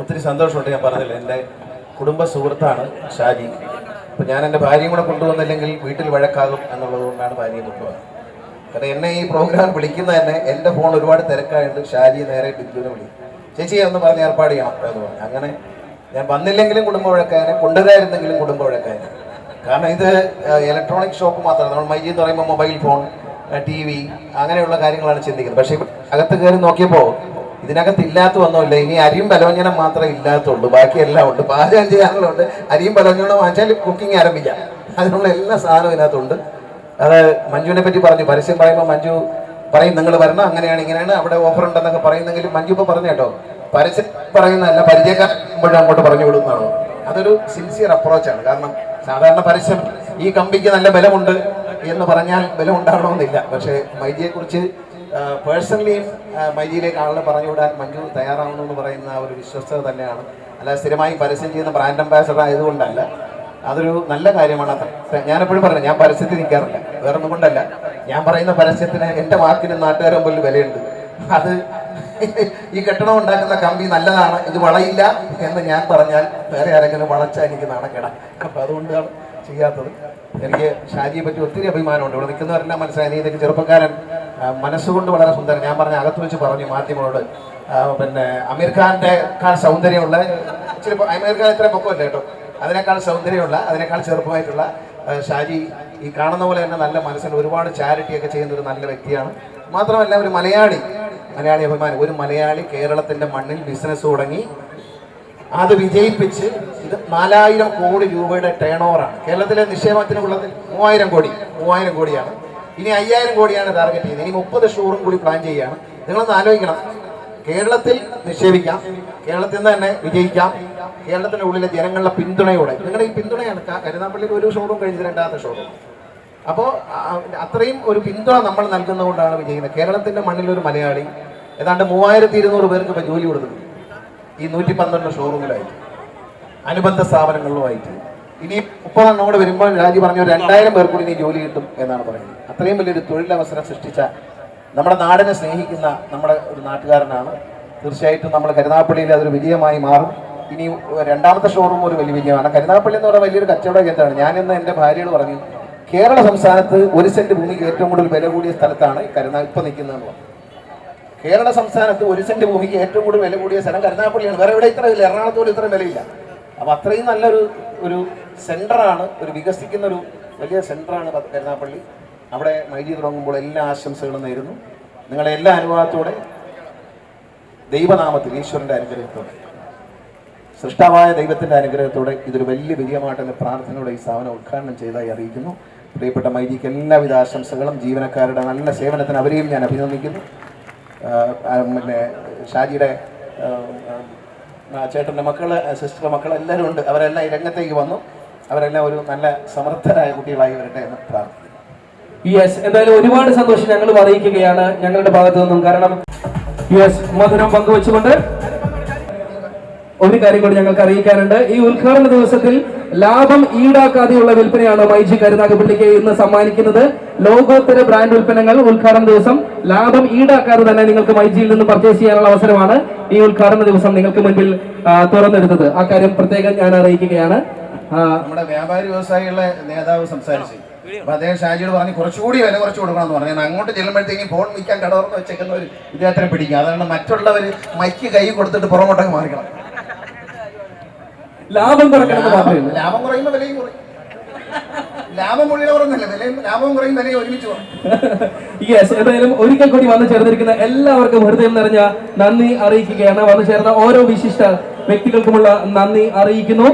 ഒത്തിരി സന്തോഷമുണ്ട് ഞാൻ പറഞ്ഞില്ല. എന്റെ കുടുംബ സുഹൃത്താണ് ഷാജി. അപ്പം ഞാൻ എന്റെ ഭാര്യയും കൂടെ കൊണ്ടുവന്നില്ലെങ്കിൽ വീട്ടിൽ വഴക്കാകും എന്നുള്ളത് കൊണ്ടാണ് ഭാര്യയെ കൊണ്ടുപോകുന്നത് കാരണം എന്നെ ഈ പ്രോഗ്രാം വിളിക്കുന്ന തന്നെ എന്റെ ഫോൺ ഒരുപാട് തിരക്കായിട്ട് ഷാജി നേരെ ബിന്ദുവിനെ വിളിക്കും ചേച്ചി ഒന്ന് പറഞ്ഞ് ഏർപ്പാട് ചെയ്യണം. അങ്ങനെ ഞാൻ വന്നില്ലെങ്കിലും കുടുംബ വഴക്കായനെ കൊണ്ടുവരായിരുന്നെങ്കിലും കുടുംബ വഴക്കായനെ. കാരണം ഇത് ഇലക്ട്രോണിക് ഷോപ്പ് മാത്രമല്ല നമ്മൾ മൈജി എന്ന് പറയുമ്പോൾ മൊബൈൽ ഫോൺ ടി വി അങ്ങനെയുള്ള കാര്യങ്ങളാണ് ചിന്തിക്കുന്നത്. പക്ഷേ അകത്ത് കയറി നോക്കിയപ്പോൾ ഇതിനകത്ത് ഇല്ലാത്ത ഒന്നുമില്ല. ഇനി അരിയും പലവ്യഞ്ജനം മാത്രമേ ഇല്ലാത്തുള്ളൂ. ബാക്കി എല്ലാം ഉണ്ട്. പാചകം ചെയ്യാനുള്ളതുണ്ട് അരിയും പലവ്യഞ്ജനം വാങ്ങിച്ചാൽ കുക്കിംഗ് ആരംഭിക്കാം. അതിനുള്ള എല്ലാ സാധനവും ഇതിനകത്തുണ്ട്. അത് മഞ്ജുവിനെ പറ്റി പറഞ്ഞു. പരസ്യം പറയുമ്പോൾ മഞ്ജു പറയും നിങ്ങൾ വരണം. അങ്ങനെയാണ് ഇങ്ങനെയാണ്. അവിടെ ഓഫർ ഉണ്ടെന്നൊക്കെ പറയുന്നെങ്കിലും മഞ്ജു ഇപ്പോൾ പറഞ്ഞു കേട്ടോ. പരസ്യം പറയുന്നതല്ല പരിചയക്കാരുമ്പോഴും അങ്ങോട്ട് പറഞ്ഞു വിടുന്നതാണ് അതൊരു സിൻസിയർ അപ്രോച്ചാണ് കാരണം സാധാരണ പരസ്യം ഈ കമ്പിക്ക് നല്ല ബലമുണ്ട് എന്ന് പറഞ്ഞാൽ ബലം ഉണ്ടാകണമെന്നില്ല പക്ഷേ മൈജിയെക്കുറിച്ച് പേഴ്സണലിയും മൈജിയിലേക്ക് ആളുകളെ പറഞ്ഞു വിടാൻ മഞ്ജു തയ്യാറാവുന്നു എന്ന് പറയുന്ന ഒരു വിശ്വസ്തത തന്നെയാണ്. അല്ലാതെ സ്ഥിരമായി പരസ്യം ചെയ്യുന്ന ബ്രാൻഡ് അംബാസഡർ ആയതുകൊണ്ടല്ല. അതൊരു നല്ല കാര്യമാണ്. അത്ര ഞാനെപ്പോഴും പറഞ്ഞു ഞാൻ പരസ്യത്തിൽ നിൽക്കാറില്ല. വേറെ ഒന്നും കൊണ്ടല്ല. ഞാൻ പറയുന്ന പരസ്യത്തിന് എന്റെ വാക്കിന് നാട്ടുകാരെ മുമ്പിൽ വിലയുണ്ട്. അത് ഈ കെട്ടണം ഉണ്ടാക്കുന്ന കമ്പി നല്ലതാണ്. ഇത് വളയില്ല എന്ന് ഞാൻ പറഞ്ഞാൽ വേറെ ആരെങ്കിലും വളച്ചാൽ എനിക്ക് നാണക്കേടാം. അപ്പം അതുകൊണ്ടാണ് ചെയ്യാത്തത്. എനിക്ക് ഷാജിയെ പറ്റി ഒത്തിരി അഭിമാനമുണ്ട്. ഇവിടെ നിൽക്കുന്നവരെല്ലാം മനസ്സിലായി. നീ ഇതൊക്കെ ചെറുപ്പക്കാരൻ മനസ്സുകൊണ്ട് വളരെ സുന്ദരൻ. ഞാൻ പറഞ്ഞ അകത്ത് വെച്ച് പറഞ്ഞു മാധ്യമങ്ങളോട്. പിന്നെ അമീർ ഖാന്റെ കാൾ സൗന്ദര്യമുള്ള ഇച്ചിരി അമീർ ഖാൻ ഇത്ര പൊക്കമല്ല കേട്ടോ. അതിനേക്കാൾ സൗന്ദര്യമുള്ള അതിനേക്കാൾ ചെറുപ്പമായിട്ടുള്ള ഷാജി ഈ കാണുന്ന പോലെ തന്നെ നല്ല മനസ്സിൽ ഒരുപാട് ചാരിറ്റി ഒക്കെ ചെയ്യുന്ന ഒരു നല്ല വ്യക്തിയാണ്. മാത്രമല്ല ഒരു മലയാളി മലയാളി അഭിമാനം. ഒരു മലയാളി കേരളത്തിന്റെ മണ്ണിൽ ബിസിനസ് തുടങ്ങി അത് വിജയിപ്പിച്ച് ഇത് നാലായിരം കോടി രൂപയുടെ ടേൺ ഓവറാണ് കേരളത്തിലെ നിക്ഷേപത്തിനുള്ളത് മൂവായിരം കോടി മൂവായിരം കോടിയാണ്. ഇനി അയ്യായിരം കോടിയാണ് ടാർഗറ്റ് ചെയ്യുന്നത് ഇനി മുപ്പത് ഷോറും കൂടി പ്ലാൻ ചെയ്യുകയാണ്. നിങ്ങളൊന്ന് ആലോചിക്കണം. കേരളത്തിൽ നിക്ഷേപിക്കാം. കേരളത്തിൽ നിന്ന് തന്നെ വിജയിക്കാം. കേരളത്തിന്റെ ഉള്ളിലെ ജനങ്ങളുടെ പിന്തുണയോടെ. നിങ്ങളുടെ ഈ പിന്തുണയാണ്. കരുനാപ്പള്ളിയിൽ ഒരു ഷോറൂം കഴിഞ്ഞ് രണ്ടാമത്തെ ഷോറൂം അപ്പോൾ അത്രയും ഒരു പിന്തുണ നമ്മൾ നൽകുന്നതുകൊണ്ടാണ് വിജയിക്കുന്നത്. കേരളത്തിന്റെ മണ്ണിൽ ഒരു മലയാളി ഏതാണ്ട് മൂവായിരത്തി ഇരുന്നൂറ് പേർക്ക് ഇപ്പോൾ ജോലി കൊടുക്കുന്നുണ്ട്. ഈ നൂറ്റി പന്ത്രണ്ട് ഷോറൂമിലായിട്ട് അനുബന്ധ സ്ഥാപനങ്ങളിലുമായിട്ട്. ഇനി മുപ്പതെണ്ണം കൂടെ വരുമ്പോൾ രാജി പറഞ്ഞു രണ്ടായിരം പേർ കൂടി ഇനി ജോലി കിട്ടും എന്നാണ് പറയുന്നത്. അത്രയും വലിയൊരു തൊഴിലവസരം സൃഷ്ടിച്ച നമ്മുടെ നാടിനെ സ്നേഹിക്കുന്ന നമ്മുടെ ഒരു നാട്ടുകാരനാണ്. തീർച്ചയായിട്ടും നമ്മൾ കരുനാഗപ്പള്ളിയിൽ അതൊരു വിജയമായി മാറും. ഇനി രണ്ടാമത്തെ ഷോറൂം ഒരു വലിയ വിജയമാണ്. കരുനാഗപ്പള്ളി എന്ന് പറയുന്ന വലിയൊരു കച്ചവട കേന്ദ്രമാണ്. ഞാനിന്ന് എന്റെ ഭാര്യയോട് പറഞ്ഞു കേരള സംസ്ഥാനത്ത് ഒരു സെന്റ് ഭൂമിക്ക് ഏറ്റവും കൂടുതൽ വില കൂടിയ സ്ഥലത്താണ് കരുനാ ഇപ്പം നിൽക്കുന്നതെന്ന് പറഞ്ഞു. കേരള സംസ്ഥാനത്ത് ഒരു സെന്റ് ഭൂമിക്ക് ഏറ്റവും കൂടുതൽ വില കൂടിയ സ്ഥലം കരുനാഗപ്പള്ളിയാണ്. വേറെ ഇവിടെ ഇത്ര വില? എറണാകുളത്ത് പോലും ഇത്രയും വിലയില്ല. അപ്പോൾ അത്രയും നല്ലൊരു ഒരു സെന്ററാണ് ഒരു വികസിക്കുന്ന ഒരു വലിയ സെന്ററാണ് കരുനാഗപ്പള്ളി. അവിടെ മൈജി തുടങ്ങുമ്പോൾ എല്ലാ ആശംസകളും നേരുന്നു. നിങ്ങളെ എല്ലാ അനുഭവത്തോടെ ദൈവനാമത്തിൽ ഈശ്വരന്റെ അനുഗ്രഹത്തോടെ സൃഷ്ടാവായ ദൈവത്തിന്റെ അനുഗ്രഹത്തോടെ ഇതൊരു വലിയ വിജയമായിട്ടുള്ള പ്രാർത്ഥനയോടെ ഈ സ്ഥാപനം ഉദ്ഘാടനം ചെയ്തതായി അറിയിക്കുന്നു. പ്രിയപ്പെട്ട മൈജിക്ക് എല്ലാവിധ ആശംസകളും ജീവനക്കാരുടെ നല്ല സേവനത്തിന് അവരെയും ഞാൻ അഭിനന്ദിക്കുന്നു. പിന്നെ ഷാജിയുടെ ചേട്ടന്റെ മക്കൾ സിസ്റ്ററുടെ മക്കൾ എല്ലാവരും ഉണ്ട്. അവരെല്ലാം ഈ രംഗത്തേക്ക് വന്നു. അവരെല്ലാം ഒരു നല്ല സമർത്ഥരായ കുട്ടികളായി വരട്ടെ എന്ന് പ്രാർത്ഥിക്കുന്നു. യെസ് എന്തായാലും ഒരുപാട് സന്തോഷം ഞങ്ങൾ അറിയിക്കുകയാണ് ഞങ്ങളുടെ ഭാഗത്തു നിന്നും. കാരണം യെസ് മധുരം പങ്കുവെച്ചുകൊണ്ട് ഒരു കാര്യം കൂടി ഞങ്ങൾക്ക് അറിയിക്കാനുണ്ട്. ഈ ഉദ്ഘാടന ദിവസത്തിൽ ലാഭം ഈടാക്കാതെയുള്ള വിൽപ്പനയാണ് മൈജി കരുനാഗപ്പള്ളിക്ക് ഇന്ന് സമ്മാനിക്കുന്നത്? ലോകോത്തര ബ്രാൻഡ് ഉൽപ്പന്നങ്ങൾ ഉദ്ഘാടന ദിവസം ലാഭം ഈടാക്കാതെ തന്നെ നിങ്ങൾക്ക് മൈജിയിൽ നിന്ന് പർച്ചേസ് ചെയ്യാനുള്ള അവസരമാണ് ഈ ഉദ്ഘാടന ദിവസം നിങ്ങൾക്ക് മുൻപിൽ തുറന്നെടുത്തത്. ആ കാര്യം പ്രത്യേകം ഞാൻ അറിയിക്കുകയാണ്. നമ്മുടെ വ്യാപാരി വ്യവസായികളുടെ നേതാവ് സംസാരിച്ചു. അപ്പൊ അദ്ദേഹം ഷാജിയോട് പറഞ്ഞ് കുറച്ചുകൂടി വില കുറച്ച് കൊടുക്കണം എന്ന് പറഞ്ഞു അങ്ങോട്ട് ചെല്ലുമ്പോഴത്തേക്കും ഫോൺ വിൽക്കാൻ കടവർന്ന് വെച്ചേക്കുന്ന ഒരു ഇദ്ദേഹത്തിനെ പിടിക്കുക അതാണ് മറ്റുള്ളവർ മൈക്ക് കൈ കൊടുത്തിട്ട് പുറമോട്ടൊക്കെ മാറിക്കണം ലാഭം കുറയ്ക്കണമെന്ന് മാത്രമേ ലാഭം കുറയുമ്പോൾ വിലയും കുറയും. ലാഭം മുഴുവൻ കുറഞ്ഞല്ല വിലയും ലാഭവും കുറയും വിലയും ഒരുമിച്ച് യെസ് എന്തായാലും ഒരിക്കൽ കൂടി വന്നു ചേർന്നിരിക്കുന്ന എല്ലാവർക്കും ഹൃദയം നിറഞ്ഞ നന്ദി അറിയിക്കുകയാണ്. വന്നു ചേർന്ന ഓരോ വിശിഷ്ട വ്യക്തികൾക്കുമുള്ള നന്ദി അറിയിക്കുന്നു.